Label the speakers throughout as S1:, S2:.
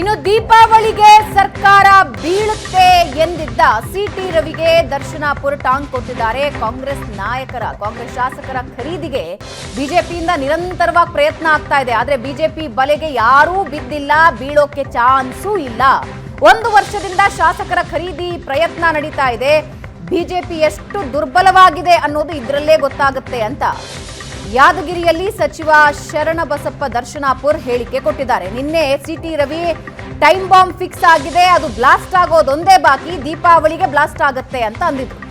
S1: ಇನ್ನು ದೀಪಾವಳಿಗೆ ಸರ್ಕಾರ ಬೀಳುತ್ತೆ ಎಂದಿದ್ದ ಸಿಟಿ ರವಿಗೆ ದರ್ಶನಾಪುರ ಟಾಂಗ್ ಕೊಟ್ಟಿದ್ದಾರೆ ಕಾಂಗ್ರೆಸ್ ನಾಯಕರ, ಕಾಂಗ್ರೆಸ್ ಶಾಸಕರ ಖರೀದಿಗೆ ಬಿಜೆಪಿಯಿಂದ ನಿರಂತರವಾಗಿ ಪ್ರಯತ್ನ ಆಗ್ತಾ ಇದೆ. ಆದ್ರೆ ಬಿಜೆಪಿ ಬಲೆಗೆ ಯಾರೂ ಬಿದ್ದಿಲ್ಲ, ಬೀಳೋಕೆ ಚಾನ್ಸೂ ಇಲ್ಲ. ಒಂದು ವರ್ಷದಿಂದ ಶಾಸಕರ ಖರೀದಿ ಪ್ರಯತ್ನ ನಡೀತಾ ಇದೆ. ಬಿಜೆಪಿ ಎಷ್ಟು ದುರ್ಬಲವಾಗಿದೆ ಅನ್ನೋದು ಇದರಲ್ಲೇ ಗೊತ್ತಾಗುತ್ತೆ ಅಂತ. ಯಾದಗಿರಿಯಲ್ಲಿ ಸಚಿವ ಶರಣಬಸಪ್ಪ ದರ್ಶನಾಪುರ್ ಹೇಳಿಕೆ ಕೊಟ್ಟಿದ್ದಾರೆ. ನಿನ್ನೆ CT Ravi time bomb fix ಆಗಿದೆ, ಅದು ಬ್ಲಾಸ್ಟ್ ಆಗೋದೊಂದೇ ಬಾಕಿ, ದೀಪಾವಳಿಗೆ ಬ್ಲಾಸ್ಟ್ ಆಗುತ್ತೆ ಅಂತ ಅಂದಿದ್ರು.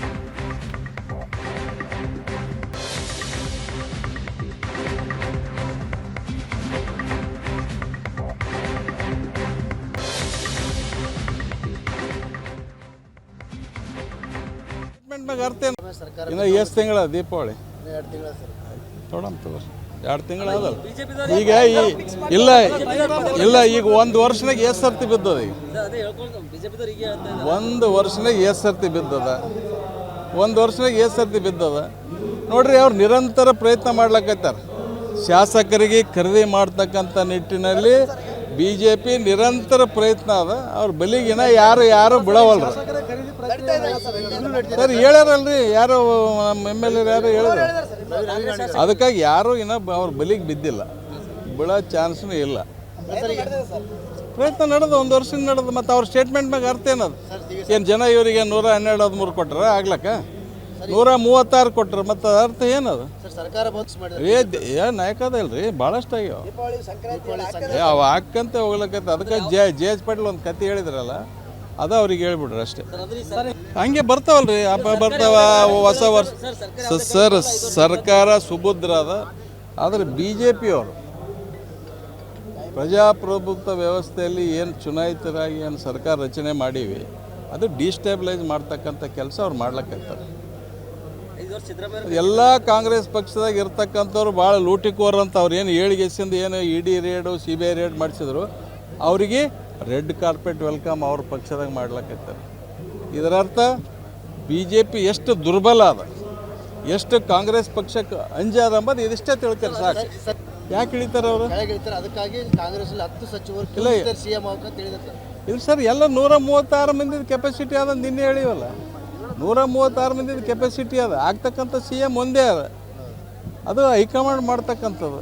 S2: ಸರ್ಕಾರ ಎಷ್ಟು ತಿಂಗಳ ದೀಪಾವಳಿ? ತಗೋರಿ ಎರಡು ತಿಂಗಳು ಅದಲ್ಲ ಈಗ ಈ ಇಲ್ಲ ಇಲ್ಲ ಈಗ ಒಂದು ವರ್ಷನಾಗ ಎಷ್ಟು ಸರ್ತಿ ಬಿದ್ದದ ಈಗ. ಒಂದು ವರ್ಷನಾಗ ಎಷ್ಟು ಸರ್ತಿ ಬಿದ್ದದ. ಒಂದು ವರ್ಷನಾಗ ಎಷ್ಟು ಸರ್ತಿ ಬಿದ್ದದ. ನೋಡ್ರಿ ಅವ್ರು ನಿರಂತರ ಪ್ರಯತ್ನ ಮಾಡ್ಲಕ್ಕೈತಾರ ಶಾಸಕರಿಗೆ ಖರೀದಿ ಮಾಡ್ತಕ್ಕಂಥ ನಿಟ್ಟಿನಲ್ಲಿ ಬಿ ಜೆ ಪಿ ನಿರಂತರ ಪ್ರಯತ್ನ ಅದ. ಅವ್ರ ಬಲಿಗಿನ ಯಾರು ಯಾರು ಬಿಡವಲ್ರ. ಸರ್ ಹೇಳ್ಯಾರಲ್ರಿ ಯಾರು ನಮ್ಮ ಎಂ ಎಲ್ ಎ ಯಾರು ಹೇಳಿದ್ರು ಅದಕ್ಕಾಗಿ ಯಾರು ಇನ್ನ ಅವ್ರ ಬಲಿಗೆ ಬಿದ್ದಿಲ್ಲ. ಬೀಳೋ ಚಾನ್ಸ್ನೂ ಇಲ್ಲ. ಪ್ರಯತ್ನ ನಡೆದು ಒಂದು ವರ್ಷದಿಂದ ನಡೆದು ಮತ್ತು ಅವ್ರ ಸ್ಟೇಟ್ಮೆಂಟ್ ಮ್ಯಾಗ ಅರ್ಥ ಏನದು? ಏನು ಜನ ಇವರಿಗೆ ನೂರ ಹನ್ನೆರಡು ಹದಿಮೂರು ಕೊಟ್ರ? ಆಗ್ಲಕ್ಕ? ನೂರ ಮೂವತ್ತಾರು ಕೊಟ್ರ ಮತ್ತು ಅರ್ಥ ಏನದು? ಏ ದ- ಏ ನಾಯಕ ಅದ ಇಲ್ರಿ ಭಾಳಷ್ಟು ಆಗ್ಯಾವ ಅವ ಹಾಕಂತ ಹೋಗ್ಲಕತ್ತ. ಅದಕ್ಕೆ ಜೆ ಜೆ ಎಚ್ ಪಾಟೀಲ್ ಒಂದು ಕತೆ ಹೇಳಿದ್ರಲ್ಲ? ಅದ ಅವ್ರಿಗೆ ಹೇಳ್ಬಿಡ್ರಿ ಅಷ್ಟೇ. ಹಂಗೆ ಬರ್ತಾವಲ್ರಿ ಹಬ್ಬ ಬರ್ತಾವ ಹೊಸ ವರ್ಷ. ಸರ್, ಸರ್ಕಾರ ಸುಭದ್ರ ಅದ ಆದರೆ ಬಿ ಜೆ ಪಿಯವರು ಪ್ರಜಾಪ್ರಭುತ್ವ ವ್ಯವಸ್ಥೆಯಲ್ಲಿ ಏನು ಚುನಾಯಿತರಾಗಿ ಏನು ಸರ್ಕಾರ ರಚನೆ ಮಾಡೀವಿ, ಅದು ಡಿಸ್ಟೇಬಲೈಸ್ ಮಾಡ್ತಕ್ಕಂಥ ಕೆಲಸ ಅವ್ರು ಮಾಡ್ಲಕ್ಕತ್ತಾರೆ ಎಲ್ಲ ಕಾಂಗ್ರೆಸ್ ಪಕ್ಷದಾಗ ಇರ್ತಕ್ಕಂಥವ್ರು ಭಾಳ ಲೂಟಿಕೋರ್ ಅಂತ ಅವ್ರು ಏನು ಏಳಿಗೆಸಿಂದ ಏನು E D raid, C B I raid ಮಾಡಿಸಿದ್ರು, ಅವರಿಗೆ ರೆಡ್ ಕಾರ್ಪೆಟ್ ವೆಲ್ಕಮ್ ಅವ್ರ ಪಕ್ಷದಾಗ ಮಾಡ್ಲಕ್ಕೈತಾರೆ ಇದರರ್ಥ ಬಿ ಜೆ ಪಿ ಎಷ್ಟು ದುರ್ಬಲ ಅದ ಎಷ್ಟು ಕಾಂಗ್ರೆಸ್ ಪಕ್ಷಕ್ಕೆ ಅಂಜಾದ ಅಂಬದು ಇದಿಷ್ಟೇ ತಿಳ್ತಾರೆ ಸಾಕು. ಯಾಕೆ ಇಳಿತಾರೆ ಅವರು?
S3: ಅದಕ್ಕಾಗಿ ಕಾಂಗ್ರೆಸ್ ಹತ್ತು ಸಚಿವರು
S2: ಇಲ್ಲ ಸರ್ ಎಲ್ಲ ನೂರ ಮೂವತ್ತಾರು ಮಂದಿದ ಕೆಪಾಸಿಟಿ ಅದ ನಿನ್ನೆ ಹೇಳಿವಲ್ಲ. ನೂರ ಮೂವತ್ತಾರು ಮಂದಿದ ಕೆಪಾಸಿಟಿ ಅದ. ಆಗ್ತಕ್ಕಂಥ ಸಿ ಎಂ ಒಂದೇ ಅದ. ಅದು ಹೈಕಮಾಂಡ್ ಮಾಡ್ತಕ್ಕಂಥದ್ದು.